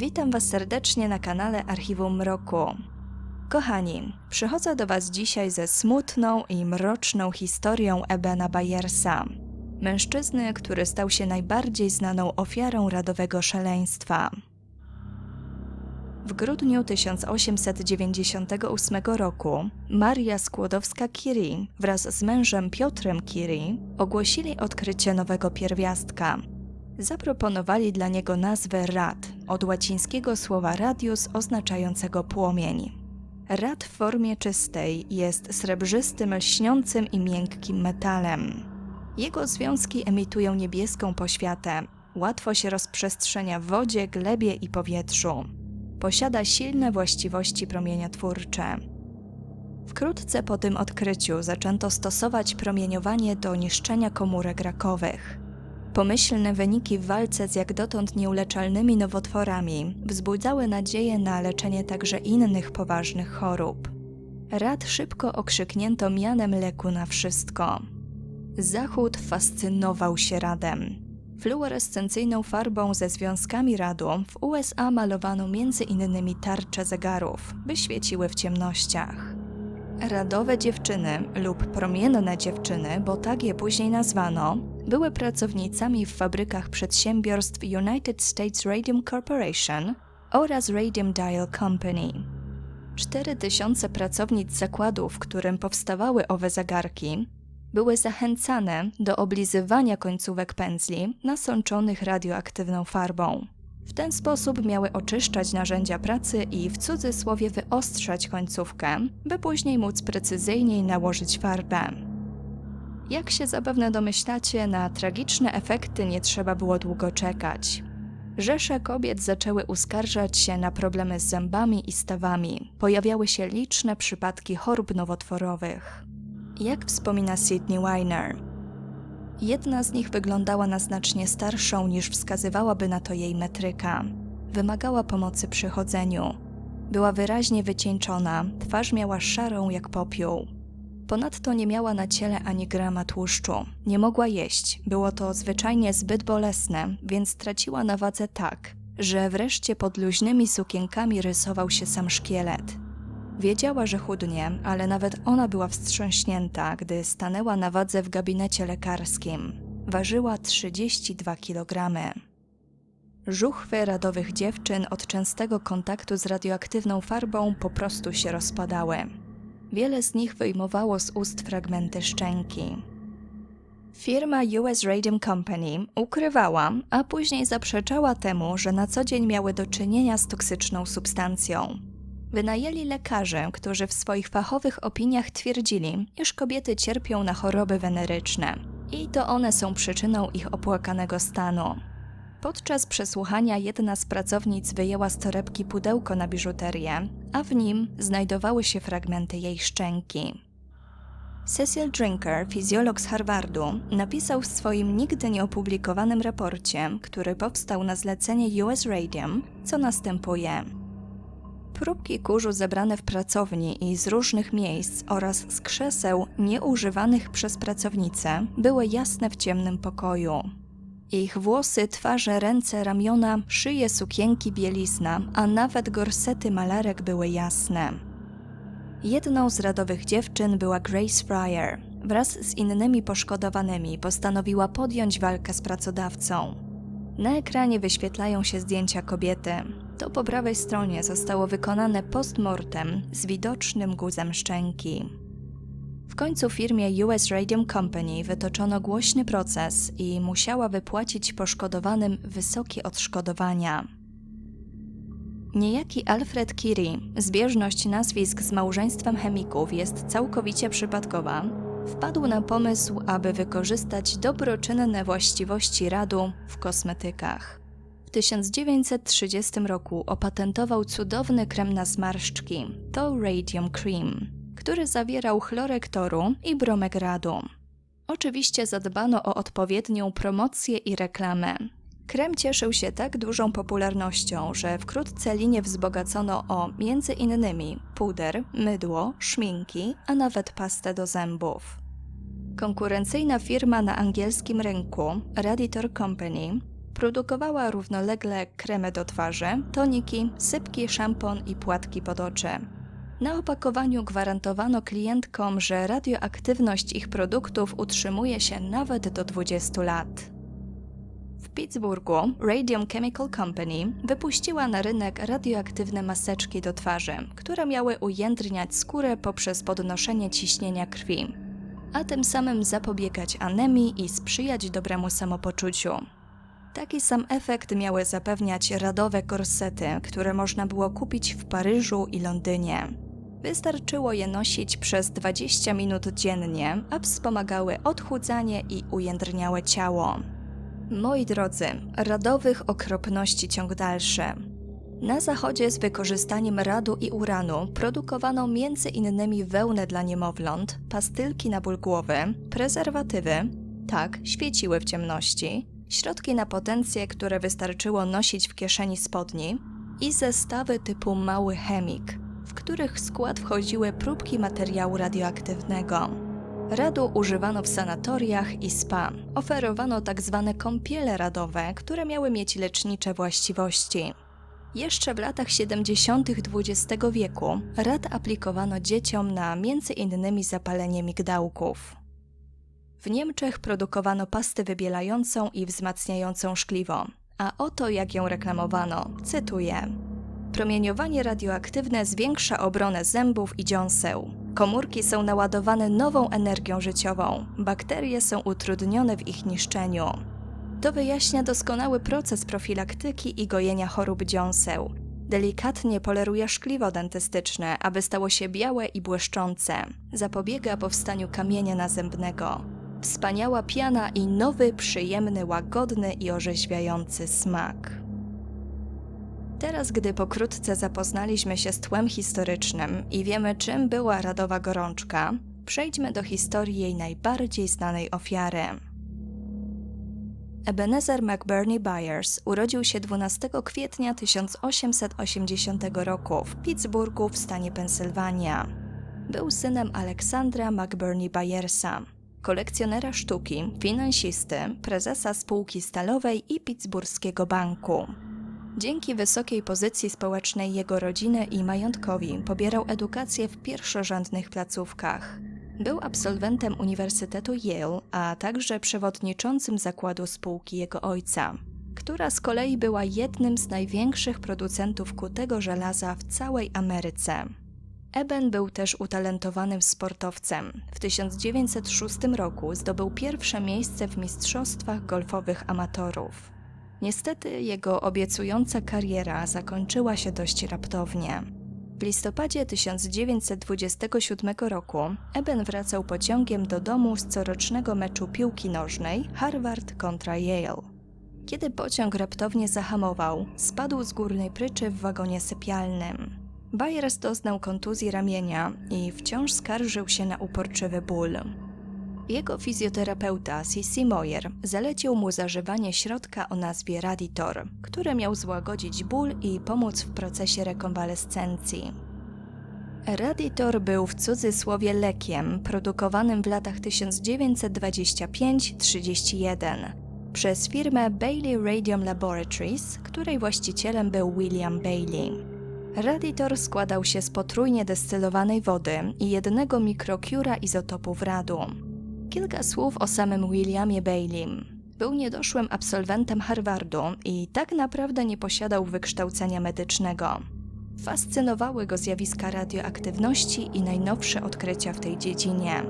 Witam Was serdecznie na kanale Archiwum Mroku. Kochani, przychodzę do Was dzisiaj ze smutną i mroczną historią Ebena Bayersa. Mężczyzny, który stał się najbardziej znaną ofiarą radowego szaleństwa. W grudniu 1898 roku Maria Skłodowska-Curie wraz z mężem Piotrem Curie ogłosili odkrycie nowego pierwiastka. Zaproponowali dla niego nazwę rad, od łacińskiego słowa radius oznaczającego płomień. Rad w formie czystej jest srebrzystym, lśniącym i miękkim metalem. Jego związki emitują niebieską poświatę, łatwo się rozprzestrzenia w wodzie, glebie i powietrzu posiada silne właściwości promieniotwórcze. Wkrótce po tym odkryciu zaczęto stosować promieniowanie do niszczenia komórek rakowych. Pomyślne wyniki w walce z jak dotąd nieuleczalnymi nowotworami wzbudzały nadzieję na leczenie także innych poważnych chorób. Rad szybko okrzyknięto mianem leku na wszystko. Zachód fascynował się radem. Fluorescencyjną farbą ze związkami radu w USA malowano innymi tarcze zegarów, by świeciły w ciemnościach. Radowe dziewczyny lub promienne dziewczyny, bo tak je później nazwano, były pracownicami w fabrykach przedsiębiorstw United States Radium Corporation oraz Radium Dial Company. 4000 pracownic zakładu, w którym powstawały owe zegarki, były zachęcane do oblizywania końcówek pędzli nasączonych radioaktywną farbą. W ten sposób miały oczyszczać narzędzia pracy i w cudzysłowie wyostrzać końcówkę, by później móc precyzyjniej nałożyć farbę. Jak się zapewne domyślacie, na tragiczne efekty nie trzeba było długo czekać. Rzesze kobiet zaczęły uskarżać się na problemy z zębami i stawami. Pojawiały się liczne przypadki chorób nowotworowych. Jak wspomina Sydney Weiner, jedna z nich wyglądała na znacznie starszą niż wskazywałaby na to jej metryka. Wymagała pomocy przy chodzeniu. Była wyraźnie wycieńczona, twarz miała szarą jak popiół. Ponadto nie miała na ciele ani grama tłuszczu. Nie mogła jeść, było to zwyczajnie zbyt bolesne, więc straciła na wadze tak, że wreszcie pod luźnymi sukienkami rysował się sam szkielet. Wiedziała, że chudnie, ale nawet ona była wstrząśnięta, gdy stanęła na wadze w gabinecie lekarskim. Ważyła 32 kg. Żuchwy radowych dziewczyn od częstego kontaktu z radioaktywną farbą po prostu się rozpadały. Wiele z nich wyjmowało z ust fragmenty szczęki. Firma US Radium Company ukrywała, a później zaprzeczała temu, że na co dzień miały do czynienia z toksyczną substancją. Wynajęli lekarzy, którzy w swoich fachowych opiniach twierdzili, iż kobiety cierpią na choroby weneryczne i to one są przyczyną ich opłakanego stanu. Podczas przesłuchania jedna z pracownic wyjęła z torebki pudełko na biżuterię, a w nim znajdowały się fragmenty jej szczęki. Cecil Drinker, fizjolog z Harvardu, napisał w swoim nigdy nieopublikowanym raporcie, który powstał na zlecenie US Radium, co następuje. Próbki kurzu zebrane w pracowni i z różnych miejsc oraz z krzeseł nieużywanych przez pracownice były jasne w ciemnym pokoju. Ich włosy, twarze, ręce, ramiona, szyje, sukienki, bielizna, a nawet gorsety malarek były jasne. Jedną z radowych dziewczyn była Grace Fryer. Wraz z innymi poszkodowanymi postanowiła podjąć walkę z pracodawcą. Na ekranie wyświetlają się zdjęcia kobiety. To po prawej stronie zostało wykonane postmortem z widocznym guzem szczęki. W końcu firmie US Radium Company wytoczono głośny proces i musiała wypłacić poszkodowanym wysokie odszkodowania. Niejaki Alfred Curie, zbieżność nazwisk z małżeństwem chemików jest całkowicie przypadkowa, wpadł na pomysł, aby wykorzystać dobroczynne właściwości radu w kosmetykach. W 1930 roku opatentował cudowny krem na zmarszczki, to Radium Cream, który zawierał chlorek toru i bromek radu. Oczywiście zadbano o odpowiednią promocję i reklamę. Krem cieszył się tak dużą popularnością, że wkrótce linię wzbogacono o między innymi puder, mydło, szminki, a nawet pastę do zębów. Konkurencyjna firma na angielskim rynku, Raditor Company, produkowała równolegle kremy do twarzy, toniki, sypki, szampon i płatki pod oczy. Na opakowaniu gwarantowano klientkom, że radioaktywność ich produktów utrzymuje się nawet do 20 lat. W Pittsburghu Radium Chemical Company wypuściła na rynek radioaktywne maseczki do twarzy, które miały ujędrniać skórę poprzez podnoszenie ciśnienia krwi, a tym samym zapobiegać anemii i sprzyjać dobremu samopoczuciu. Taki sam efekt miały zapewniać radowe korsety, które można było kupić w Paryżu i Londynie. Wystarczyło je nosić przez 20 minut dziennie, a wspomagały odchudzanie i ujędrniałe ciało. Moi drodzy, radowych okropności ciąg dalszy. Na zachodzie z wykorzystaniem radu i uranu produkowano między innymi wełnę dla niemowląt, pastylki na ból głowy, prezerwatywy, tak, świeciły w ciemności, środki na potencję, które wystarczyło nosić w kieszeni spodni i zestawy typu mały chemik, których skład wchodziły próbki materiału radioaktywnego. Radu używano w sanatoriach i spa. Oferowano tak zwane kąpiele radowe, które miały mieć lecznicze właściwości. Jeszcze w latach 70. XX wieku rad aplikowano dzieciom na m.in. zapalenie migdałków. W Niemczech produkowano pastę wybielającą i wzmacniającą szkliwo. A oto jak ją reklamowano, cytuję. Promieniowanie radioaktywne zwiększa obronę zębów i dziąseł. Komórki są naładowane nową energią życiową, bakterie są utrudnione w ich niszczeniu. To wyjaśnia doskonały proces profilaktyki i gojenia chorób dziąseł. Delikatnie poleruje szkliwo dentystyczne, aby stało się białe i błyszczące. Zapobiega powstaniu kamienia nazębnego. Wspaniała piana i nowy, przyjemny, łagodny i orzeźwiający smak. Teraz, gdy pokrótce zapoznaliśmy się z tłem historycznym i wiemy, czym była radowa gorączka, przejdźmy do historii jej najbardziej znanej ofiary. Ebenezer McBurney Byers urodził się 12 kwietnia 1880 roku w Pittsburghu w stanie Pensylwania. Był synem Aleksandra McBurney Byersa, kolekcjonera sztuki, finansisty, prezesa spółki stalowej i Pittsburgskiego Banku. Dzięki wysokiej pozycji społecznej jego rodziny i majątkowi pobierał edukację w pierwszorzędnych placówkach. Był absolwentem Uniwersytetu Yale, a także przewodniczącym zakładu spółki jego ojca, która z kolei była jednym z największych producentów kutego żelaza w całej Ameryce. Eben był też utalentowanym sportowcem. W 1906 roku zdobył pierwsze miejsce w mistrzostwach golfowych amatorów. Niestety jego obiecująca kariera zakończyła się dość raptownie. W listopadzie 1927 roku Eben wracał pociągiem do domu z corocznego meczu piłki nożnej Harvard kontra Yale. Kiedy pociąg raptownie zahamował, spadł z górnej pryczy w wagonie sypialnym. Byers doznał kontuzji ramienia i wciąż skarżył się na uporczywy ból. Jego fizjoterapeuta C.C. Moyer zalecił mu zażywanie środka o nazwie Raditor, który miał złagodzić ból i pomóc w procesie rekonwalescencji. Raditor był w cudzysłowie lekiem produkowanym w latach 1925-31 przez firmę Bailey Radium Laboratories, której właścicielem był William Bailey. Raditor składał się z potrójnie destylowanej wody i jednego mikrokiura izotopów radu. Kilka słów o samym Williamie Baileym. Był niedoszłym absolwentem Harvardu i tak naprawdę nie posiadał wykształcenia medycznego. Fascynowały go zjawiska radioaktywności i najnowsze odkrycia w tej dziedzinie.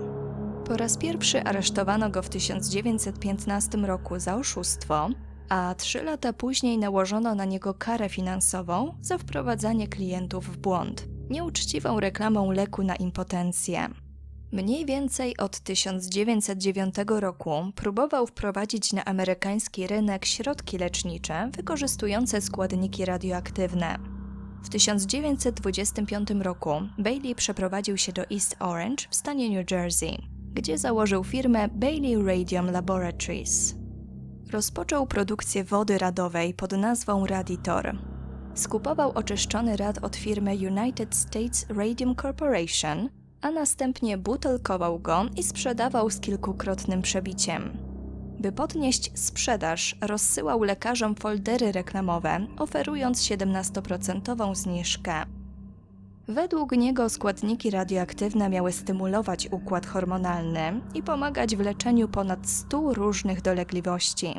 Po raz pierwszy aresztowano go w 1915 roku za oszustwo, a trzy lata później nałożono na niego karę finansową za wprowadzanie klientów w błąd, nieuczciwą reklamą leku na impotencję. Mniej więcej od 1909 roku próbował wprowadzić na amerykański rynek środki lecznicze wykorzystujące składniki radioaktywne. W 1925 roku Bailey przeprowadził się do East Orange w stanie New Jersey, gdzie założył firmę Bailey Radium Laboratories. Rozpoczął produkcję wody radowej pod nazwą Raditor. Skupował oczyszczony rad od firmy United States Radium Corporation – a następnie butelkował go i sprzedawał z kilkukrotnym przebiciem. By podnieść sprzedaż, rozsyłał lekarzom foldery reklamowe, oferując 17% zniżkę. Według niego składniki radioaktywne miały stymulować układ hormonalny i pomagać w leczeniu ponad 100 różnych dolegliwości.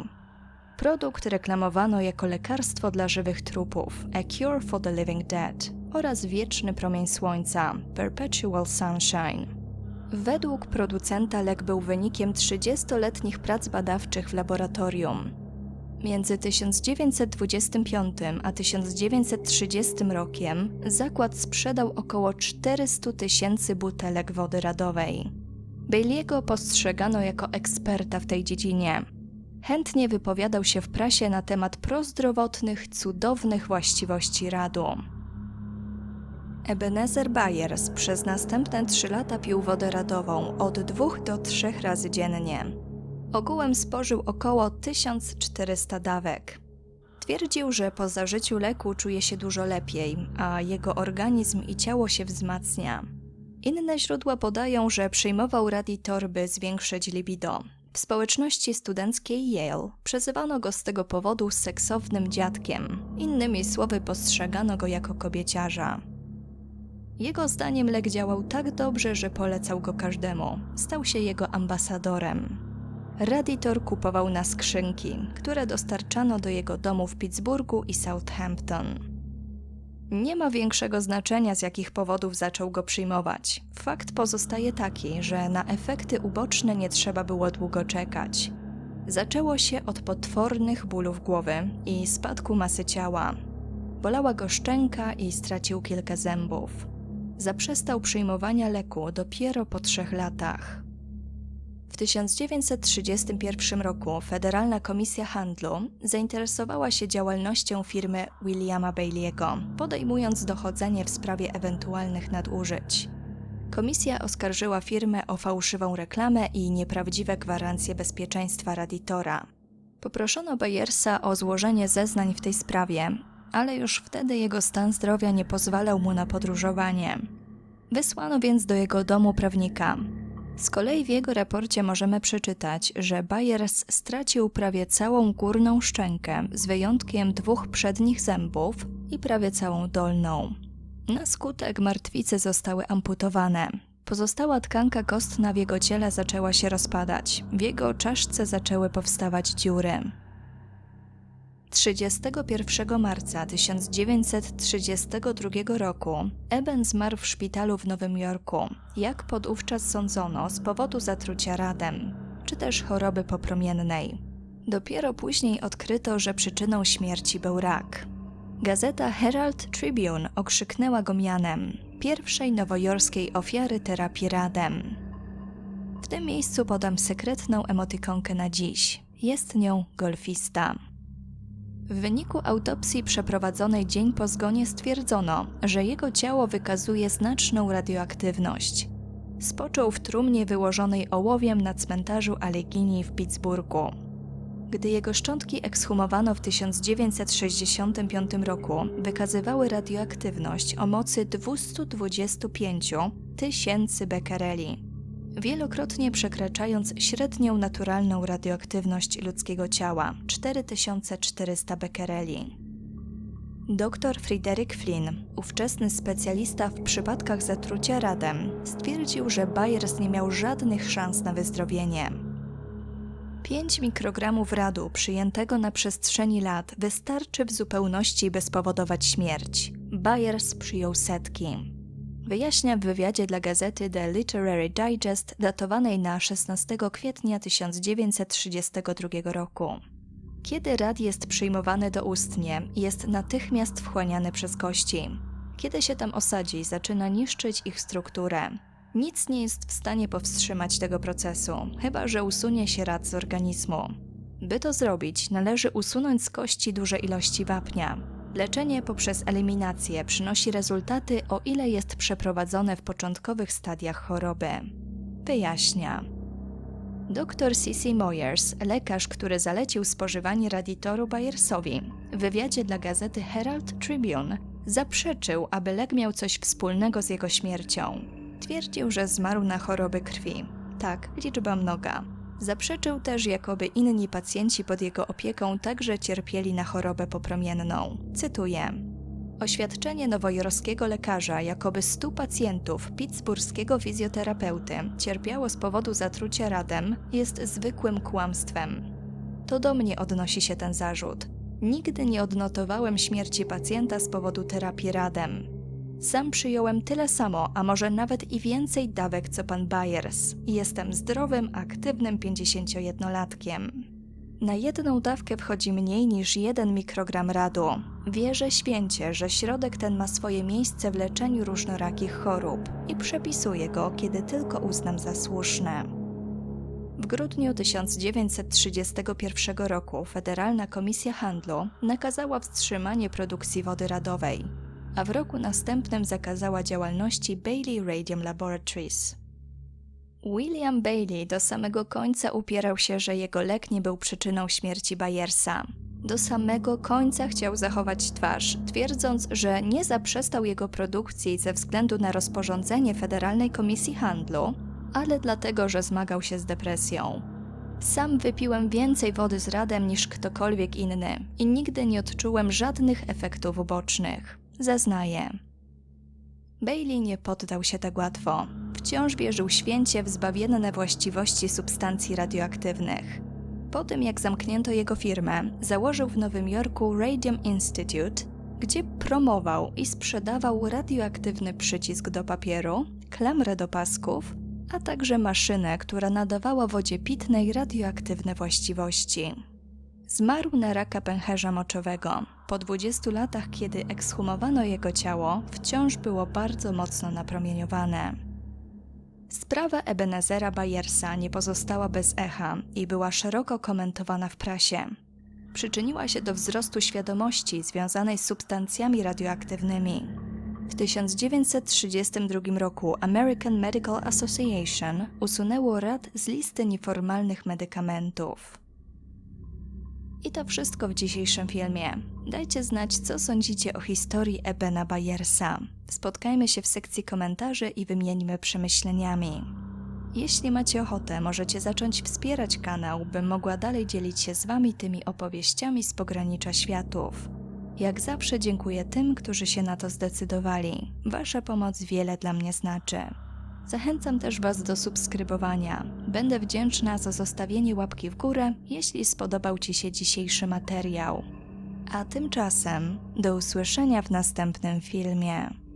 Produkt reklamowano jako lekarstwo dla żywych trupów A Cure for the Living Dead oraz wieczny promień słońca Perpetual Sunshine. Według producenta lek był wynikiem 30-letnich prac badawczych w laboratorium. Między 1925 a 1930 rokiem zakład sprzedał około 400 tysięcy butelek wody radowej. Bailey'ego postrzegano jako eksperta w tej dziedzinie. Chętnie wypowiadał się w prasie na temat prozdrowotnych, cudownych właściwości radu. Ebenezer Byers przez następne trzy lata pił wodę radową od dwóch do trzech razy dziennie. Ogółem spożył około 1400 dawek. Twierdził, że po zażyciu leku czuje się dużo lepiej, a jego organizm i ciało się wzmacnia. Inne źródła podają, że przyjmował raditor, by zwiększyć libido. W społeczności studenckiej Yale przezywano go z tego powodu seksownym dziadkiem. Innymi słowy postrzegano go jako kobieciarza. Jego zdaniem lek działał tak dobrze, że polecał go każdemu. Stał się jego ambasadorem. Raditor kupował na skrzynki, które dostarczano do jego domu w Pittsburghu i Southampton. Nie ma większego znaczenia, z jakich powodów zaczął go przyjmować. Fakt pozostaje taki, że na efekty uboczne nie trzeba było długo czekać. Zaczęło się od potwornych bólów głowy i spadku masy ciała. Bolała go szczęka i stracił kilka zębów. Zaprzestał przyjmowania leku dopiero po trzech latach. W 1931 roku Federalna Komisja Handlu zainteresowała się działalnością firmy Williama Bailey'ego, podejmując dochodzenie w sprawie ewentualnych nadużyć. Komisja oskarżyła firmę o fałszywą reklamę i nieprawdziwe gwarancje bezpieczeństwa raditora. Poproszono Bayersa o złożenie zeznań w tej sprawie, ale już wtedy jego stan zdrowia nie pozwalał mu na podróżowanie. Wysłano więc do jego domu prawnika. Z kolei w jego raporcie możemy przeczytać, że Byers stracił prawie całą górną szczękę, z wyjątkiem dwóch przednich zębów i prawie całą dolną. Na skutek martwice zostały amputowane. Pozostała tkanka kostna w jego ciele zaczęła się rozpadać. W jego czaszce zaczęły powstawać dziury. 31 marca 1932 roku Eben zmarł w szpitalu w Nowym Jorku, jak podówczas sądzono z powodu zatrucia radem, czy też choroby popromiennej. Dopiero później odkryto, że przyczyną śmierci był rak. Gazeta Herald Tribune okrzyknęła go mianem pierwszej nowojorskiej ofiary terapii radem. W tym miejscu podam sekretną emotykonkę na dziś. Jest nią golfista. W wyniku autopsji przeprowadzonej dzień po zgonie stwierdzono, że jego ciało wykazuje znaczną radioaktywność. Spoczął w trumnie wyłożonej ołowiem na cmentarzu Allegheny w Pittsburghu. Gdy jego szczątki ekshumowano w 1965 roku, wykazywały radioaktywność o mocy 225 tysięcy bekereli wielokrotnie przekraczając średnią naturalną radioaktywność ludzkiego ciała 4400 bekereli. Dr Frederick Flynn, ówczesny specjalista w przypadkach zatrucia radem, stwierdził, że Byers nie miał żadnych szans na wyzdrowienie. 5 mikrogramów radu przyjętego na przestrzeni lat wystarczy w zupełności, by spowodować śmierć. Byers przyjął setki wyjaśnia w wywiadzie dla gazety The Literary Digest datowanej na 16 kwietnia 1932 roku. Kiedy rad jest przyjmowany doustnie, jest natychmiast wchłaniany przez kości. Kiedy się tam osadzi, zaczyna niszczyć ich strukturę. Nic nie jest w stanie powstrzymać tego procesu, chyba że usunie się rad z organizmu. By to zrobić, należy usunąć z kości duże ilości wapnia. Leczenie poprzez eliminację przynosi rezultaty, o ile jest przeprowadzone w początkowych stadiach choroby. Wyjaśnia. Dr C.C. Moyers, lekarz, który zalecił spożywanie raditoru Bayersowi, w wywiadzie dla gazety Herald Tribune zaprzeczył, aby lek miał coś wspólnego z jego śmiercią. Twierdził, że zmarł na choroby krwi. Tak, liczba mnoga. Zaprzeczył też, jakoby inni pacjenci pod jego opieką także cierpieli na chorobę popromienną. Cytuję. Oświadczenie nowojorskiego lekarza, jakoby 100 pacjentów pittsburskiego fizjoterapeuty cierpiało z powodu zatrucia radem, jest zwykłym kłamstwem. To do mnie odnosi się ten zarzut. Nigdy nie odnotowałem śmierci pacjenta z powodu terapii radem. Sam przyjąłem tyle samo, a może nawet i więcej dawek co pan Byers jestem zdrowym, aktywnym 51-latkiem. Na jedną dawkę wchodzi mniej niż 1 mikrogram radu. Wierzę święcie, że środek ten ma swoje miejsce w leczeniu różnorakich chorób i przepisuję go, kiedy tylko uznam za słuszne. W grudniu 1931 roku Federalna Komisja Handlu nakazała wstrzymanie produkcji wody radowej, a w roku następnym zakazała działalności Bailey Radium Laboratories. William Bailey do samego końca upierał się, że jego lek nie był przyczyną śmierci Bayersa. Do samego końca chciał zachować twarz, twierdząc, że nie zaprzestał jego produkcji ze względu na rozporządzenie Federalnej Komisji Handlu, ale dlatego, że zmagał się z depresją. Sam wypiłem więcej wody z radem niż ktokolwiek inny i nigdy nie odczułem żadnych efektów ubocznych. Zeznaję. Bailey nie poddał się tak łatwo. Wciąż wierzył święcie w zbawienne właściwości substancji radioaktywnych. Po tym, jak zamknięto jego firmę, założył w Nowym Jorku Radium Institute, gdzie promował i sprzedawał radioaktywny przycisk do papieru, klamrę do pasków, a także maszynę, która nadawała wodzie pitnej radioaktywne właściwości. Zmarł na raka pęcherza moczowego. Po 20 latach, kiedy ekshumowano jego ciało, wciąż było bardzo mocno napromieniowane. Sprawa Ebenezera Bayersa nie pozostała bez echa i była szeroko komentowana w prasie. Przyczyniła się do wzrostu świadomości związanej z substancjami radioaktywnymi. W 1932 roku American Medical Association usunęło rad z listy nieformalnych medykamentów. I to wszystko w dzisiejszym filmie. Dajcie znać, co sądzicie o historii Ebena Bayersa. Spotkajmy się w sekcji komentarzy i wymieńmy przemyśleniami. Jeśli macie ochotę, możecie zacząć wspierać kanał, bym mogła dalej dzielić się z Wami tymi opowieściami z pogranicza światów. Jak zawsze dziękuję tym, którzy się na to zdecydowali. Wasza pomoc wiele dla mnie znaczy. Zachęcam też Was do subskrybowania. Będę wdzięczna za zostawienie łapki w górę, jeśli spodobał Ci się dzisiejszy materiał. A tymczasem do usłyszenia w następnym filmie.